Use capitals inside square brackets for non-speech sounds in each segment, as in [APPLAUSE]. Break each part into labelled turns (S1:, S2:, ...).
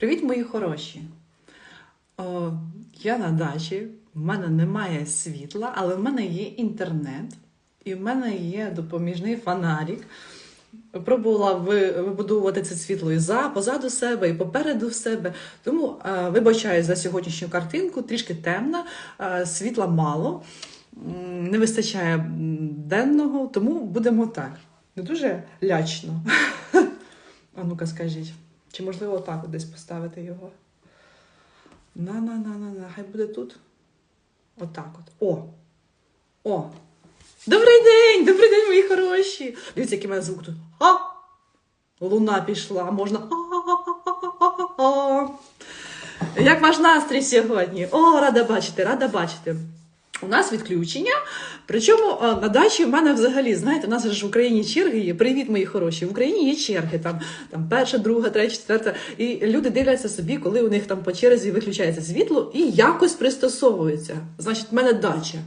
S1: Привіт, мої хороші! О, я на дачі, в мене немає світла, але в мене є інтернет, і в мене є допоміжний фонарик. Пробувала вибудовувати це світло і за, позаду себе, і попереду в себе. Тому е, вибачаю за сьогоднішню картинку, трішки темна, е, світла мало, не вистачає денного, тому будемо так. Не дуже лячно. [LAUGHS] А ну-ка скажіть, чи можливо отак десь поставити його? На, на, на, на, на, хай буде тут. Отак от. О! О! Добрий день! Добрий день, мої хороші! Дивіться, який мене звук тут. А! Луна пішла, можна. Як ваш настрій сьогодні? О, рада бачити, рада бачити. У нас відключення. Причому е, на дачі в мене взагалі, знаєте, у нас ж в Україні черги є. Привіт, мої хороші. В Україні є черги. Там, там перша, друга, третя, четверта. І люди дивляться собі, коли у них там по черзі виключається світло, і якось пристосовуються. Значить, в мене дача.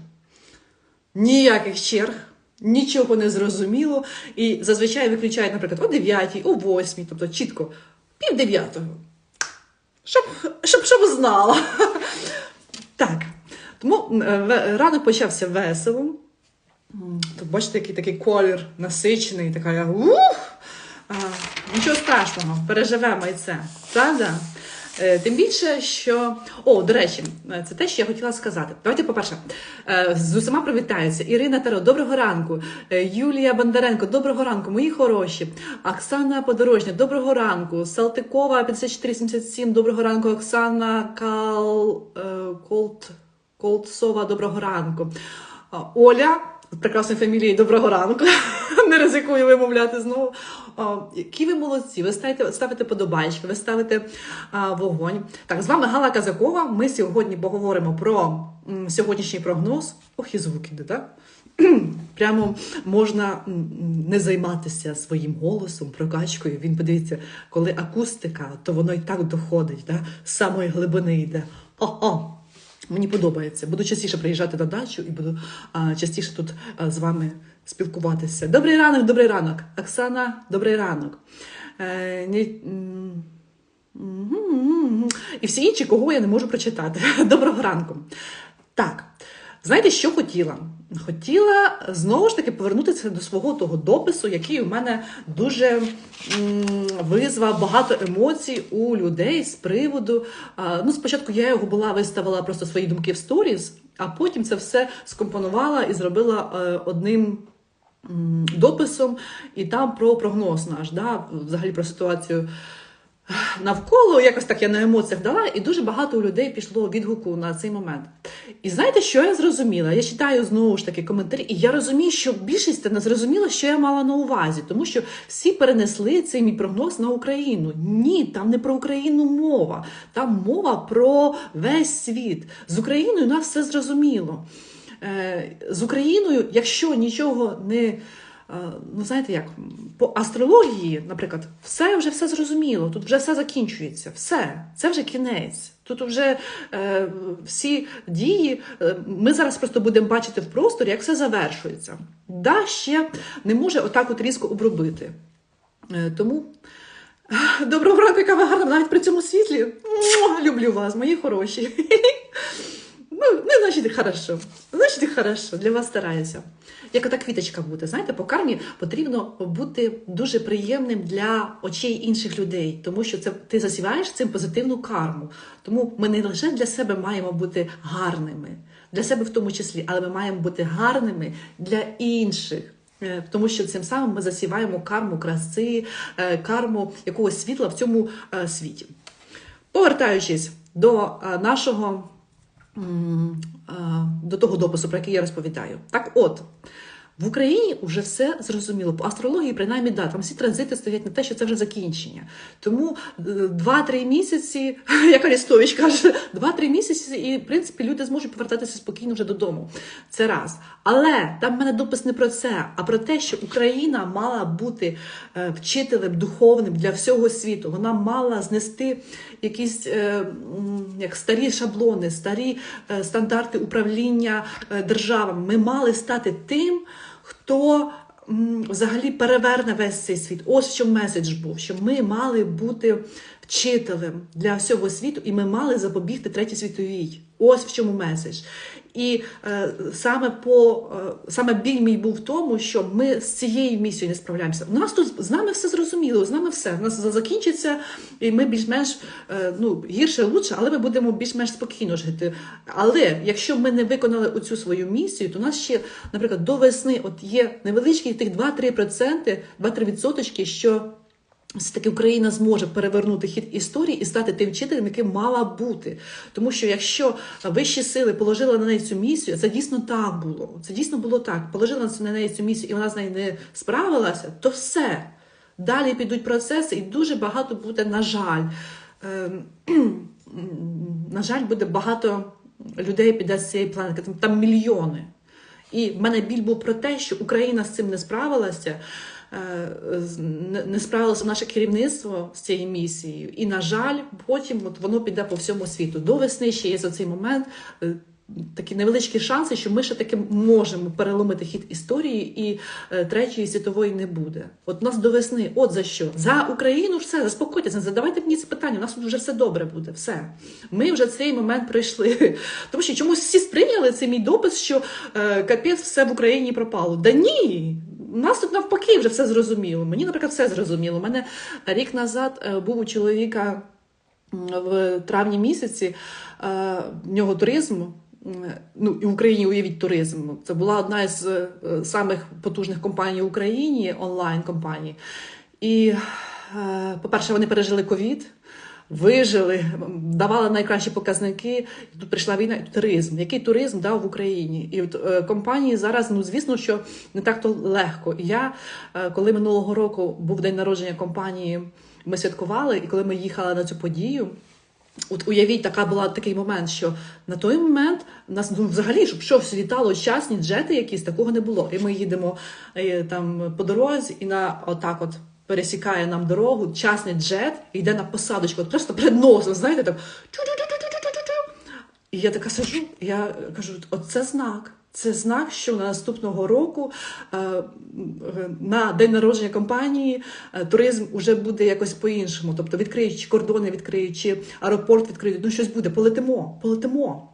S1: Ніяких черг. Нічого не зрозуміло. І зазвичай виключають, наприклад, о 9, о 8, тобто чітко пів дев'ятого. Щоб, щоб, щоб знала. [LAUGHS] Так. Тому е, ранок почався весело. Тут бачите, який такий колір насичений, така ух! Нічого страшного, переживемо і це. Правда? Е, Тим більше, що. О, до речі, е, це те, що я хотіла сказати. Давайте, по-перше, з усіма привітаюся. Ірина Таро, доброго ранку. Юлія Бондаренко, доброго ранку, мої хороші. Оксана Подорожня, доброго ранку. Салтикова 5477, доброго ранку. Оксана Кал... Колт... Колтсова, доброго ранку. Оля, з прекрасної фамілії, доброго ранку. [LAUGHS] Не ризикую вимовляти знову. Які ви молодці, ви ставите, ставите подобайки, ви ставите а, вогонь. Так, з вами Гала Казакова. Ми сьогодні поговоримо про м, сьогоднішній прогноз. Ох, і звуки, де, так? [CLEARS THROAT] Прямо можна не займатися своїм голосом, прокачкою. Він подивіться, коли акустика, то воно і так доходить, да? з самої глибини йде. О-о! Мені подобається. Буду частіше приїжджати на дачу і буду а, частіше тут а, з вами спілкуватися. Добрий ранок, добрий ранок. Оксана, добрий ранок. Е, ні- І всі інші, кого я не можу прочитати. [LAUGHS] Доброго ранку. Так, знаєте, що хотіла? Хотіла знову ж таки повернутися до свого того допису, який у мене дуже визвав багато емоцій у людей з приводу. ну, спочатку я його була виставила просто свої думки в сторіс, а потім це все скомпонувала і зробила е, одним дописом, і там про прогноз наш, да, взагалі про ситуацію навколо, якось так я на емоціях дала, і дуже багато у людей пішло відгуку на цей момент. І знаєте, що я зрозуміла? Я читаю знову ж таки коментарі, і я розумію, що більшість не зрозуміла, що я мала на увазі, тому що всі перенесли цей мій прогноз на Україну. Ні, там не про Україну мова, там мова про весь світ. З Україною нас все зрозуміло. Е, З Україною, якщо нічого не. Е, Ну, знаєте, як по астрології, наприклад, все вже все зрозуміло, тут вже все закінчується, все, це вже кінець. Тут вже е, всі дії. е, ми зараз просто будемо бачити в просторі, як все завершується. Да, ще не може отак от різко обробити. Е, тому [LAUGHS] доброго ранку, яка ви гарна, навіть при цьому світлі. Люблю вас, мої хороші. [LAUGHS] Ну, ну, значить, хорошо. Значить, хорошо, для вас стараюся. Як ота квіточка бути. Знаєте, по кармі потрібно бути дуже приємним для очей інших людей, тому що це ти засіваєш цим позитивну карму. Тому ми не лише для себе маємо бути гарними, для себе в тому числі, але ми маємо бути гарними для інших. Е, Тому що цим самим ми засіваємо карму краси, е, карму якогось світла в цьому е, світі. Повертаючись до нашого до того допису, про який я розповідаю. Так от, в Україні вже все зрозуміло. По астрології, принаймні, да, там всі транзити стоять на те, що це вже закінчення. Тому е, 2-3 місяці, [LAUGHS] як Арістович каже, 2-3 місяці, і в принципі люди зможуть повертатися спокійно вже додому. Це раз. Але там в мене допис не про це, а про те, що Україна мала бути е, вчителем духовним для всього світу. Вона мала знести якісь е, як старі шаблони, старі е, стандарти управління е, державами. Ми мали стати тим, хто взагалі переверне весь цей світ. Ось що меседж був, що ми мали бути вчителем для всього світу, і ми мали запобігти третій світовій. Ось в чому меседж. І е, саме по е, саме біль мій був в тому, що ми з цією місією не справляємося. У нас тут з нами все зрозуміло, з нами все. У нас закінчиться, і ми більш-менш е, ну гірше, лучше, але ми будемо більш-менш спокійно жити. Але якщо ми не виконали оцю свою місію, то у нас ще, наприклад, до весни от є невеличкі тих 2-3%, 2-3 відсоточки, що все-таки Україна зможе перевернути хід історії і стати тим вчителем, яким мала бути. Тому що якщо вищі сили положили на неї цю місію, це дійсно так було. Це дійсно було так. Положили на неї цю місію, і вона з нею не справилася, то все. Далі підуть процеси, і дуже багато буде, на жаль. ем, [CLEARS THROAT] на жаль, буде багато людей піде з цієї планети, там, там мільйони. І в мене біль був про те, що Україна з цим не справилася, не- не справилося наше керівництво з цією місією. І, на жаль, потім от воно піде по всьому світу. До весни ще є за цей момент. е, Такі невеличкі шанси, що ми ще таки можемо переломити хід історії, і е, третьої світової не буде. От нас до весни, от за що? За Україну все, заспокойтеся, задавайте мені це питання. У нас вже все добре буде. Все. Ми вже цей момент пройшли. [LAUGHS] Тому що чомусь всі сприйняли цей мій допис, що е, капець все в Україні пропало. Да ні. У нас тут навпаки вже все зрозуміло. Мені, наприклад, все зрозуміло. У мене рік назад е, був у чоловіка в травні місяці е, в нього туризм. Ну, і в Україні уявіть туризм. Це була одна із е, самих потужних компаній в Україні, онлайн-компаній. І, е, по-перше, вони пережили ковід, вижили, давали найкращі показники. І тут прийшла війна, і туризм. Який туризм дав в Україні? І от е, компанії зараз, ну звісно, що не так то легко. Я, е, коли минулого року був день народження компанії, ми святкували, і коли ми їхали на цю подію. От уявіть, така була такий момент, що на той момент нас ну, взагалі, щоб щось літало, частні джети якісь, такого не було. І ми їдемо е, там по дорозі, і на отак от пересікає нам дорогу, частний джет йде на посадочку, от просто перед носом, знаєте, так. І я така сижу, я кажу: оце знак. Це знак, що на наступного року е, на день народження компанії е, туризм уже буде якось по-іншому. Тобто відкриють кордони, відкриють, чи аеропорт відкриють, ну щось буде, полетимо, полетимо.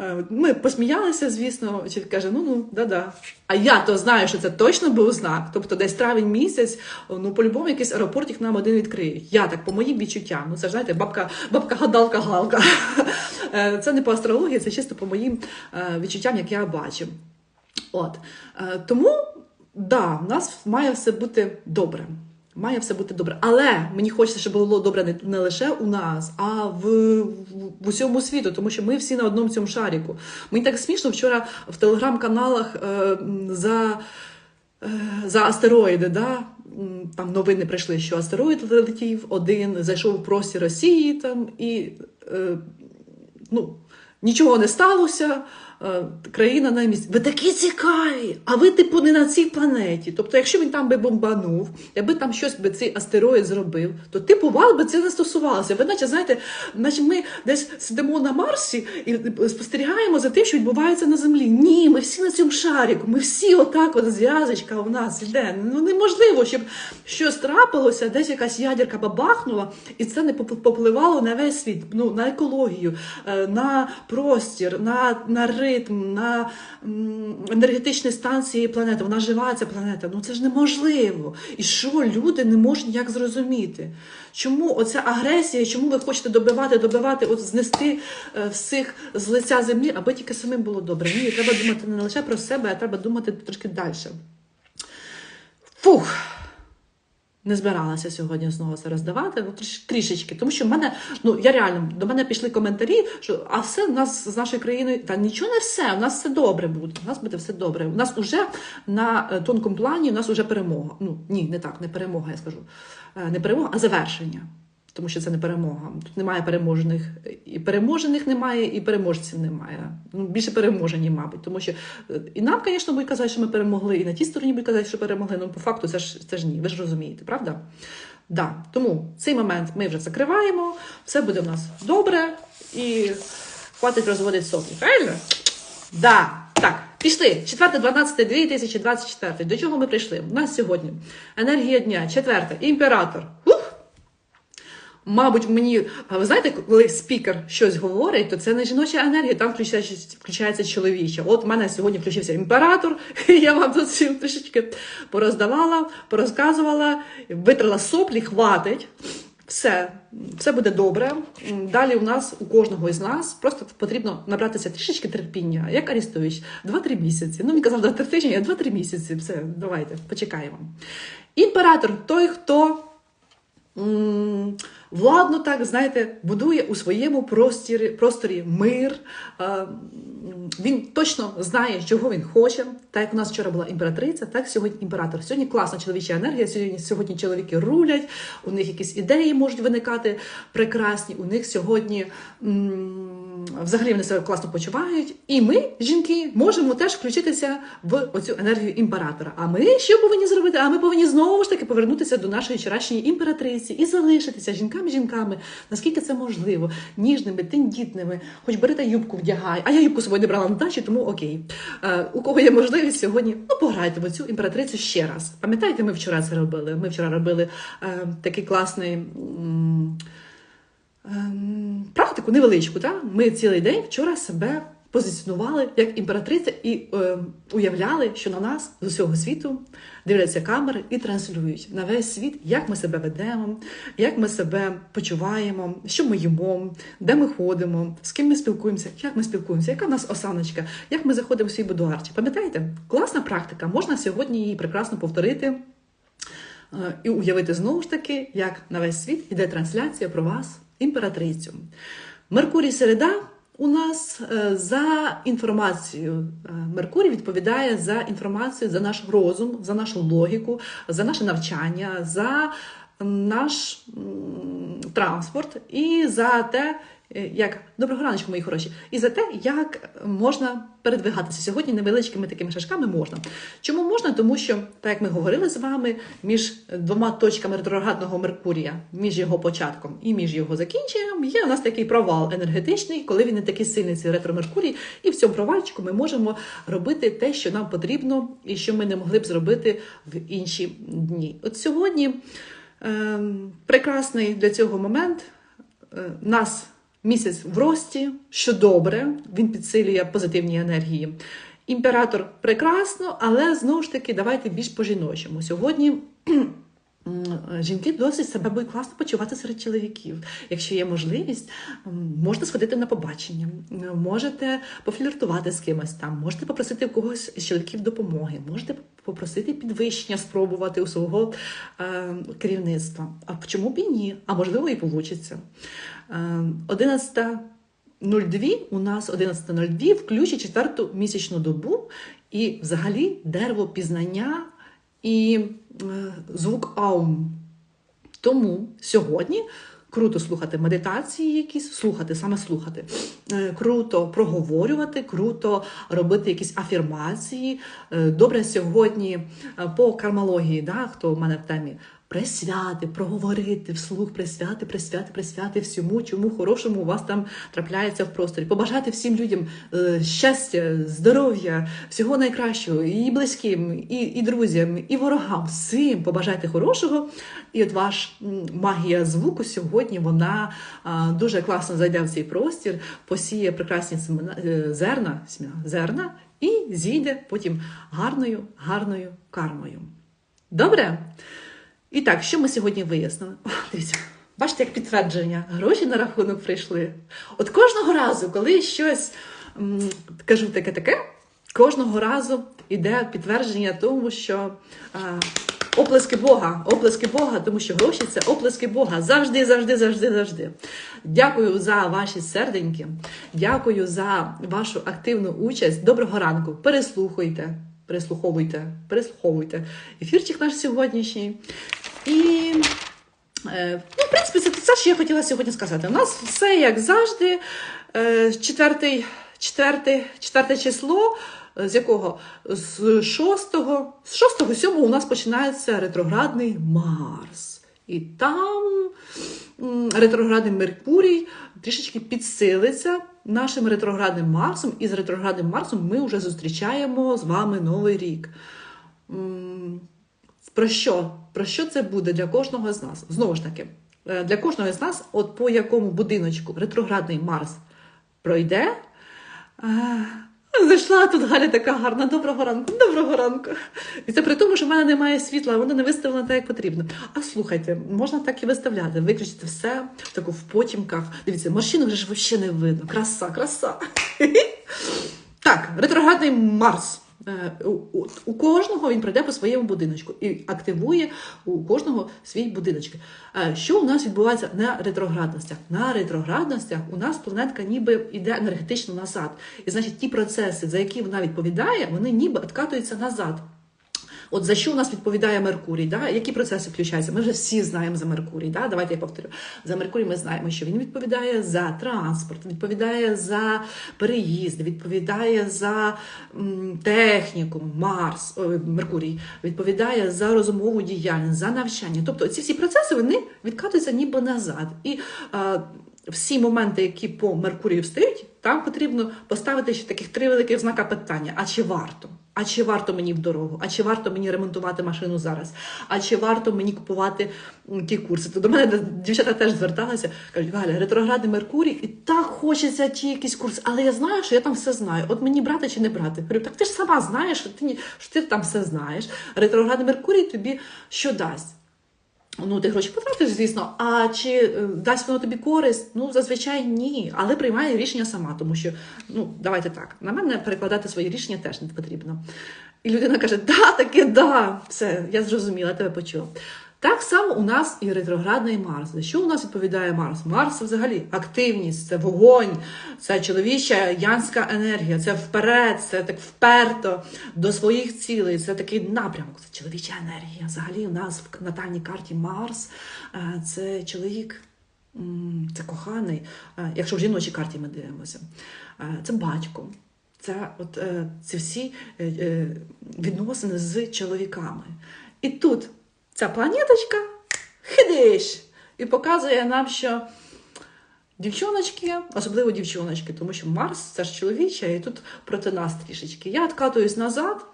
S1: Е, Ми посміялися, звісно, чи каже, ну ну да-да. А я то знаю, що це точно був знак. Тобто, десь травень місяць, ну по-любому якийсь аеропортик нам один відкриє. Я так, по моїм відчуттям. Ну це ж знаєте, бабка, бабка гадалка галка. Е, Це не по астрології, це чисто по моїм е, відчуттям, як я бачу. От тому да, в нас має все бути добре. Має все бути добре. Але мені хочеться, щоб було добре не, не лише у нас, а в, в, в усьому світу, тому що ми всі на одному цьому шаріку. Мені так смішно вчора в телеграм-каналах е, за, е, за астероїди, да? там новини прийшли, що астероїд летів один, зайшов у простір Росії там і. Е, ну, нічого не сталося, країна на місці. Ви такі цікаві, а ви, типу, не на цій планеті. Тобто, якщо він там би бомбанув, якби там щось би цей астероїд зробив, то типу вас би це не стосувалося. Ви наче знаєте, наче ми десь сидимо на Марсі і спостерігаємо за тим, що відбувається на землі. Ні, ми всі на цьому шарику, ми всі отак, от зв'язочка у нас йде. Ну неможливо, щоб щось трапилося, десь якась ядерка бабахнула, і це не попливало на весь світ, ну на екологію, е, на простір, на, на ритм, на енергетичні станції планети. Вона жива, ця планета. Ну це ж неможливо. І що люди не можуть ніяк зрозуміти? Чому оця агресія, чому ви хочете добивати, добивати, от знести е, всіх з лиця землі, аби тільки самим було добре? Ні, треба думати не лише про себе, а треба думати трошки далі. Фух. Не збиралася сьогодні знову це роздавати, ну тріш- трішечки. Тому що в мене, ну я реально до мене пішли коментарі, що а все в нас з нашої країни, та нічого не все, у нас все добре буде. У нас буде все добре. У нас уже на е, тонкому плані, у нас уже перемога. Ну ні, не так, не перемога, я скажу. Е, Не перемога, а завершення. Тому що це не перемога. Тут немає переможених, і переможених немає, і переможців немає. Ну, більше переможені, мабуть. Тому що е, і нам, звісно, будуть казати, що ми перемогли, і на тій стороні будуть казати, що перемогли. Ну, по факту, це ж це ж ні. Ви ж розумієте, правда? Да. Тому цей момент ми вже закриваємо, все буде в нас добре і хватить розводити соплі. Правильно? Да. Так, пішли. 4.12.2024. До чого ми прийшли? У нас сьогодні енергія дня, четверта, імператор. Мабуть, мені, ви знаєте, коли спікер щось говорить, то це не жіноча енергія, там включається, включається чоловіча. От в мене сьогодні включився імператор, [LAUGHS] і я вам тут всім трішечки пороздавала, порозказувала, витрала соплі, хватить. Все, все буде добре. Далі у нас, у кожного із нас, просто потрібно набратися трішечки терпіння, як Арістович, 2-3 місяці. Ну, він казав 2-3 тижні, а 2-3 місяці. Все, давайте, почекаємо. Імператор той, хто м, владно так, знаєте, будує у своєму просторі, просторі мир. Е, Він точно знає, чого він хоче. Так як у нас вчора була імператриця, так сьогодні імператор. Сьогодні класна чоловіча енергія. Сьогодні, сьогодні чоловіки рулять, у них якісь ідеї можуть виникати прекрасні. У них сьогодні м, взагалі вони себе класно почувають. І ми, жінки, можемо теж включитися в оцю енергію імператора. А ми що повинні зробити? А ми повинні знову ж таки повернутися до нашої вчорашньої імператриці і залишитися жінками-жінками, наскільки це можливо, ніжними, тендітними, хоч бери та юбку вдягай. А я юбку собою не брала на дачі, тому окей. Е, у кого є можливість сьогодні, ну пограйте в оцю імператрицю ще раз. Пам'ятаєте, ми вчора це робили. Ми вчора робили е, такий класний. м, практику невеличку. Та? Ми цілий день вчора себе позиціонували як імператриця і е, уявляли, що на нас з усього світу дивляться камери і транслюють на весь світ, як ми себе ведемо, як ми себе почуваємо, що ми їмо, де ми ходимо, з ким ми спілкуємося, як ми спілкуємося, яка в нас осаночка, як ми заходимо в свій будуарчик. Пам'ятаєте? Класна практика. Можна сьогодні її прекрасно повторити. Е, і уявити знову ж таки, як на весь світ іде трансляція про вас, імператрицю. Меркурій середа у нас е, за інформацією. е, Меркурій відповідає за інформацію, за наш розум, за нашу логіку, за наше навчання, за наш транспорт і за те, як доброго раночку, мої хороші, і за те, як можна передвигатися сьогодні невеличкими такими шажками можна. Чому можна? Тому що, так як ми говорили з вами, між двома точками ретроградного Меркурія, між його початком і між його закінченням, є у нас такий провал енергетичний, коли він не такий сильний цей ретро-Меркурій, і в цьому провальчику ми можемо робити те, що нам потрібно, і що ми не могли б зробити в інші дні. От сьогодні ем, прекрасний для цього момент. Е, Нас місяць в рості, що добре, він підсилює позитивні енергії. Імператор прекрасно, але знову ж таки, давайте більш по-жіночому. Сьогодні м, жінки досить себе будуть класно почувати серед чоловіків. Якщо є можливість, м, можете сходити на побачення, можете пофліртувати з кимось там, можете попросити у когось з чоловіків допомоги, можете попросити підвищення, спробувати у свого е, керівництва. А чому б і ні? А можливо, і вийде. 11.02 у нас 11.02 включить четверту місячну добу і взагалі дерево пізнання і звук аум. Тому сьогодні круто слухати медитації, якісь слухати, саме слухати. Е, Круто проговорювати, круто робити якісь афірмації. Е, Добре сьогодні е, по кармології, да, хто в мене в темі. Присвяти, проговорити вслух, присвяти, присвяти, присвяти всьому, чому хорошому у вас там трапляється в просторі. Побажати всім людям е, щастя, здоров'я, всього найкращого, і близьким, і, і друзям, і ворогам. Всім побажайте хорошого. І от ваш магія звуку сьогодні вона дуже класно зайде в цей простір, посіє прекрасні семена, е, зерна, зерна і зійде потім гарною, гарною кармою. Добре? І так, що ми сьогодні вияснили? О, дивіться, бачите, як підтвердження, гроші на рахунок прийшли. От кожного разу, коли щось м, кажу таке-таке, кожного разу йде підтвердження тому, що а, оплески Бога, оплески Бога, тому що гроші це оплески Бога. Завжди, завжди, завжди, завжди. Дякую за ваші серденьки, дякую за вашу активну участь. Доброго ранку. Переслухайте. Переслуховуйте, переслуховуйте ефірчик наш сьогоднішній. І, е, ну, в принципі, це все, що я хотіла сьогодні сказати. У нас все як завжди. Е, четвертий, четверте, четверте число, е, з якого? З 6, з 6 7 у нас починається ретроградний Марс. І там ретроградний Меркурій трішечки підсилиться нашим ретроградним Марсом, і з ретроградним Марсом ми вже зустрічаємо з вами Новий рік. Про що? Про що це буде для кожного з нас? Знову ж таки, е, для кожного з нас, от по якому будиночку ретроградний Марс пройде. Зайшла тут Галя така гарна. Доброго ранку, доброго ранку. І це при тому, що в мене немає світла, воно не виставлено так, як потрібно. А слухайте, можна так і виставляти. Виключити все таку в потімках. Дивіться, морщинок вже ж взагалі не видно. Краса, краса. [LAUGHS] Так, ретроградний Марс. Е, У, кожного він прийде по своєму будиночку і активує у кожного свій будиночок. Е, Що у нас відбувається на ретроградностях? На ретроградностях у нас планетка ніби йде енергетично назад. І значить, ті процеси, за які вона відповідає, вони ніби відкатуються назад. От за що у нас відповідає Меркурій? Да? Які процеси включаються? Ми вже всі знаємо за Меркурій. Да? Давайте я повторю. За Меркурій ми знаємо, що він відповідає за транспорт, відповідає за переїзд, відповідає за техніку, Марс, ой, Меркурій, відповідає за розумову діяльність, за навчання. Тобто ці всі процеси вони відкатуються ніби назад. І всі моменти, які по Меркурію встають, там потрібно поставити ще таких три великих знака питання: а чи варто? А чи варто мені в дорогу? А чи варто мені ремонтувати машину зараз? А чи варто мені купувати ті курси? То до мене дівчата теж зверталися, кажуть, Галя, ретроградний Меркурій, і так хочеться ті якісь курси, але я знаю, що я там все знаю. От мені брати чи не брати? Говорю, так ти ж сама знаєш, що ти, що ти там все знаєш. Ретроградний Меркурій тобі що дасть? Ну, ти гроші потратиш, звісно. А чи е, дасть воно тобі користь? Ну, зазвичай ні. Але приймає рішення сама, тому що, ну, давайте так, на мене перекладати свої рішення теж не потрібно. І людина каже: да, таке да, все, я зрозуміла, тебе почула. Так само у нас і ретроградний Марс. За що у нас відповідає Марс? Марс взагалі активність, це вогонь, це чоловіча янська енергія, це вперед, це так вперто до своїх цілей. Це такий напрямок, це чоловіча енергія. Взагалі у нас в натальній карті Марс е, це чоловік. Це коханий, е, якщо в жіночій карті ми дивимося, Е, це батько, це от ці всі відносини з чоловіками. І тут ця планеточка хидиш і показує нам, що дівчоночки, особливо дівчоночки, тому що Марс це ж чоловіча, і тут проти нас трішечки. Я відкатуюсь назад.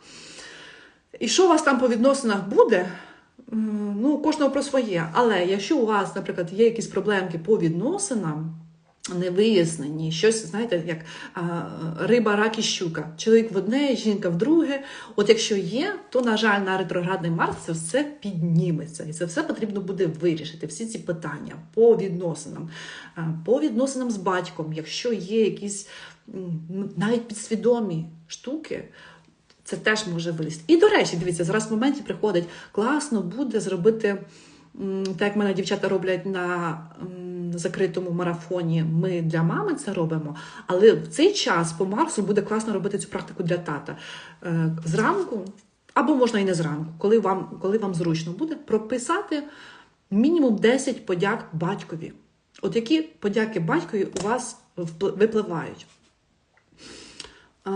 S1: І що у вас там по відносинах буде? Ну, кожного про своє. Але якщо у вас, наприклад, є якісь проблемки по відносинам, не вияснені, щось, знаєте, як а, риба, рак і щука. Чоловік в одне, жінка в друге. От якщо є, то, на жаль, на ретроградний Марс це все підніметься. І це все потрібно буде вирішити. Всі ці питання по відносинам, по відносинам з батьком, якщо є якісь навіть підсвідомі штуки. Це теж може вилізти. І до речі, дивіться, зараз в моменті приходить класно буде зробити, так як мене дівчата роблять на закритому марафоні. Ми для мами це робимо. Але в цей час по Марсу буде класно робити цю практику для тата. Е, Зранку, або можна і не зранку, коли вам, коли вам зручно буде, прописати мінімум 10 подяк батькові. От які подяки батькові у вас випливають? Е,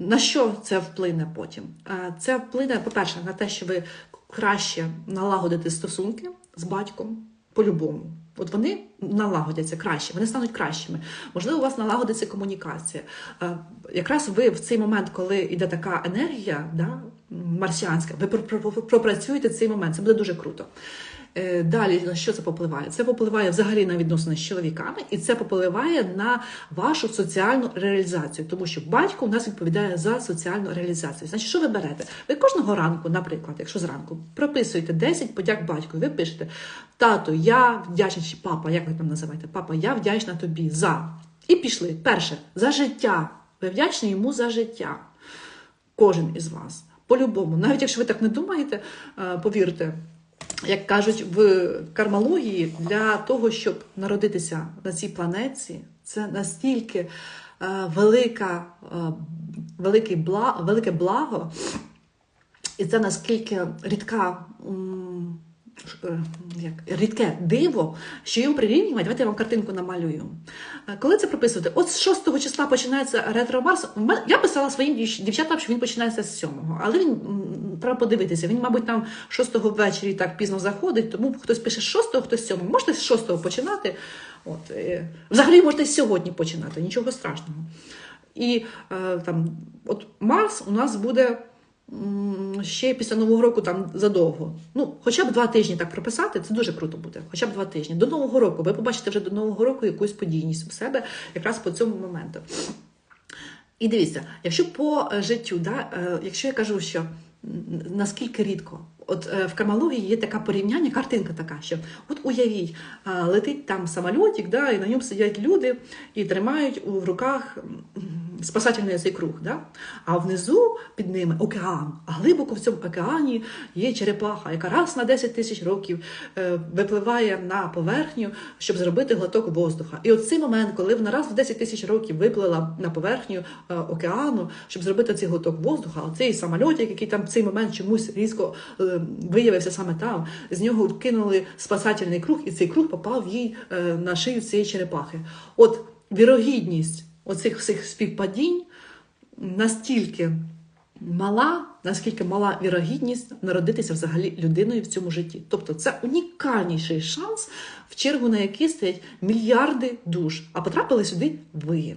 S1: На що це вплине потім? Е, Це вплине, по-перше, на те, що ви краще налагодите стосунки з батьком по-любому. От вони налагодяться краще, вони стануть кращими. Можливо, у вас налагодиться комунікація. Е, Якраз ви в цей момент, коли йде така енергія, да, марсіанська, ви пр- пр- пропрацюєте цей момент. Це буде дуже круто. Е, Далі на що це попливає? Це попливає взагалі на відносини з чоловіками, і це попливає на вашу соціальну реалізацію, тому що батько у нас відповідає за соціальну реалізацію. Значить, що ви берете? Ви кожного ранку, наприклад, якщо зранку прописуєте 10 подяк батьку, ви пишете: Тато, я вдячна, чи папа, як ви там називаєте? Папа, я вдячна тобі за. І пішли. Перше, за життя. Ви вдячні йому за життя. Кожен із вас. По-любому, навіть якщо ви так не думаєте, е, повірте, як кажуть в кармології, для того, щоб народитися на цій планеті, це настільки е, велика, велике благо, велике благо, і це наскільки рідка. Е, Як рідке диво, що його прирівнювати, давайте я вам картинку намалюю. Е, Коли це прописувати? От з 6 числа починається ретро Марс. Я писала своїм дівчатам, що він починається з 7-го. Але він треба подивитися. Він, мабуть, там 6-го ввечері так пізно заходить, тому хтось пише з 6-го, хтось з 7-го. Можете з 6-го починати. От, е, взагалі можете сьогодні починати, нічого страшного. І там, от Марс у нас буде ще після Нового року там задовго. Ну, хоча б два тижні так прописати, це дуже круто буде. Хоча б два тижні. До Нового року. Ви побачите вже до Нового року якусь подійність у себе якраз по цьому моменту. І дивіться, якщо по е, життю, да, е, якщо я кажу, що наскільки рідко, от е, в кармалогії є така порівняння, картинка така, що от уявіть, е, летить там самольотик, да, і на ньому сидять люди і тримають в руках спасательний цей круг. Да? А внизу під ними океан. А глибоко в цьому океані є черепаха, яка раз на 10 тисяч років е, випливає на поверхню, щоб зробити глоток воздуха. І от цей момент, коли вона раз в 10 тисяч років виплила на поверхню океану, щоб зробити цей глоток воздуха, а цей самольотик, який там в цей момент чомусь різко виявився саме там, з нього кинули спасательний круг, і цей круг попав їй е, на шию цієї черепахи. От вірогідність оцих всіх співпадінь настільки мала, наскільки мала вірогідність народитися взагалі людиною в цьому житті. Тобто це унікальніший шанс, в чергу на який стоять мільярди душ, а потрапили сюди ви.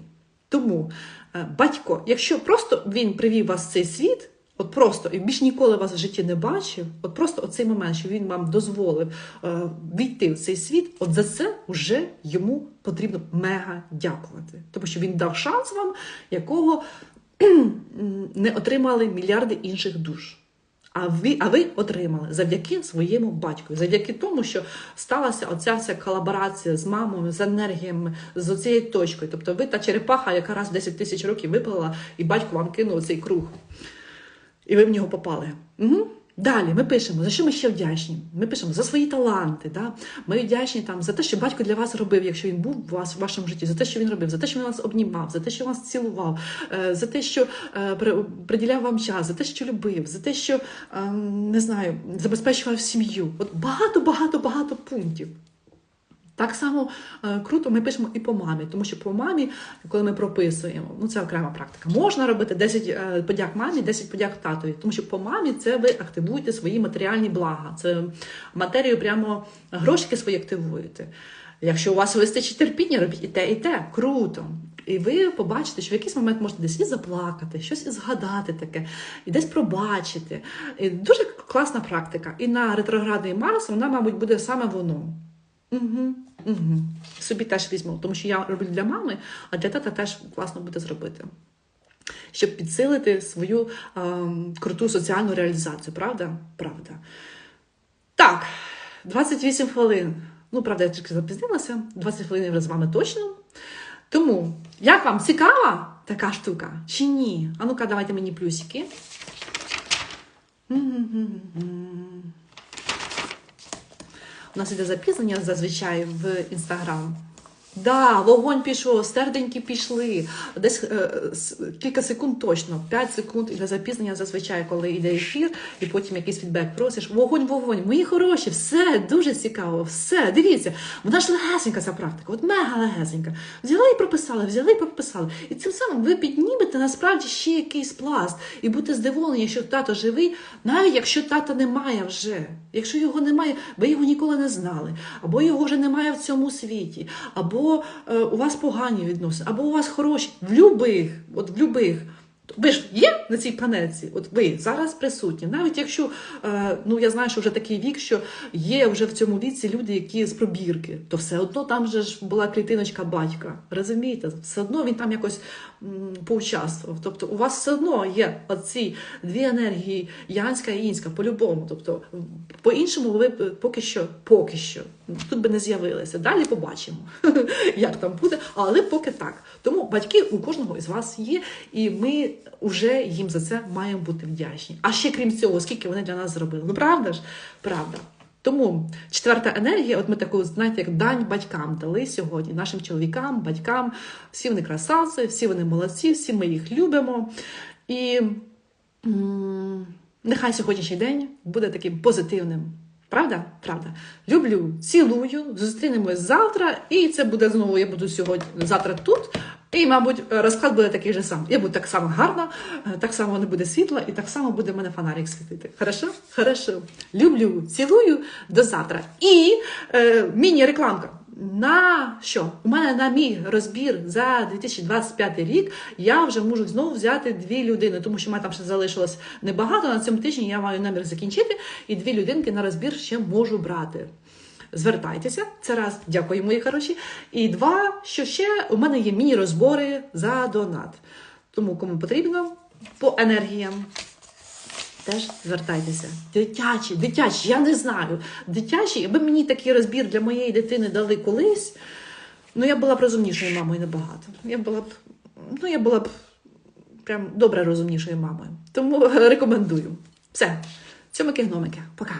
S1: Тому е, батько, якщо просто він привів вас в цей світ, от просто і більш ніколи вас в житті не бачив, от просто оцей момент, що він вам дозволив е, війти в цей світ, от за це вже йому потрібно мега дякувати. Тому що він дав шанс вам, якого не отримали мільярди інших душ. А ви, а ви отримали завдяки своєму батьку, завдяки тому, що сталася оця вся колаборація з мамою, з енергіями, з оцією точкою. Тобто ви та черепаха, яка раз в 10 тисяч років виплила, і батько вам кинув цей круг. І ви в нього попали. Угу. Далі ми пишемо, за що ми ще вдячні? Ми пишемо за свої таланти. Да? Ми вдячні там за те, що батько для вас робив, якщо він був у вас в вашому житті, за те, що він робив, за те, що він вас обнімав, за те, що вас цілував, е, за те, що е, при- приділяв вам час, за те, що любив, за те, що е, не знаю, забезпечував сім'ю. От багато, багато, багато пунктів. Так само е, круто ми пишемо і по мамі, тому що по мамі, коли ми прописуємо, ну це окрема практика. Можна робити 10 е, подяк мамі, 10 подяк татові, тому що по мамі це ви активуєте свої матеріальні блага. Це матерію прямо грошики свої активуєте. Якщо у вас вистачить терпіння, робіть і те, і те. Круто. І ви побачите, що в якийсь момент можете десь і заплакати, щось і згадати таке, і десь пробачити. І дуже класна практика. І на ретроградний Марс вона, мабуть, буде саме воно. Угу, угу. Собі теж візьму, тому що я роблю для мами, а для тата теж класно буде зробити. Щоб підсилити свою ем, круту соціальну реалізацію, правда? Правда. Так, 28 хвилин. Ну, правда, я трішки запізнилася. 20 хвилин я вже з вами точно. Тому, як вам цікава така штука чи ні? А ну-ка, давайте мені плюсики. У нас іде запізнення зазвичай в інстаграм. Да, вогонь пішов, серденьки пішли. Десь е, кілька секунд точно, 5 секунд іде запізнення зазвичай, коли йде ефір, і потім якийсь фідбек просиш. Вогонь, вогонь, мої хороші, все дуже цікаво, все. Дивіться, вона ж легесенька ця практика, от мега легесенька. Взяли і прописали, взяли і прописали. І цим самим ви піднімете насправді ще якийсь пласт і будете здиволені, що тато живий, навіть якщо тата немає вже. Якщо його немає, ви його ніколи не знали, або його вже немає в цьому світі, або е, у вас погані відносини, або у вас хороші в любих, от в любих. Ви ж є на цій планеті, от ви зараз присутні. Навіть якщо е, ну я знаю, що вже такий вік, що є вже в цьому віці люди, які з пробірки, то все одно там же ж була клітиночка батька. Розумієте? Все одно він там якось поучаствував. Тобто у вас все одно є оці дві енергії, янська і інська, по-любому. Тобто, по-іншому ви поки що, поки що тут би не з'явилися. Далі побачимо, [LAUGHS] як там буде, але поки так. Тому батьки у кожного із вас є, і ми вже їм за це маємо бути вдячні. А ще крім цього, скільки вони для нас зробили. Ну правда ж? Правда. Тому четверта енергія, от ми таку, знаєте, як дань батькам дали сьогодні, нашим чоловікам, батькам. Всі вони красавці, всі вони молодці, всі ми їх любимо. І м, нехай сьогоднішній день буде таким позитивним. Правда? Правда. Люблю, цілую, зустрінемось завтра, і це буде знову. Я буду сьогодні завтра тут. І, мабуть, розклад буде такий же сам. Я буду так само гарна, так само не буде світла, і так само буде в мене фонарик світити. Хорошо? Хорошо. Люблю, цілую до завтра. І е, міні-рекламка. на що? У мене на мій розбір за 2025 рік я вже можу знову взяти дві людини, тому що мене там ще залишилось небагато. На цьому тижні я маю намір закінчити, і дві людинки на розбір ще можу брати. Звертайтеся, це раз, дякую, мої хороші. І два, що ще у мене є міні-розбори за донат. Тому кому потрібно по енергіям. Теж звертайтеся. Дитячі, дитячі, я не знаю. Дитячі, якби мені такий розбір для моєї дитини дали колись, ну я була б розумнішою мамою набагато. Я була б, ну я була б прям добре розумнішою мамою. Тому рекомендую. Все, цьомики гномики. Пока.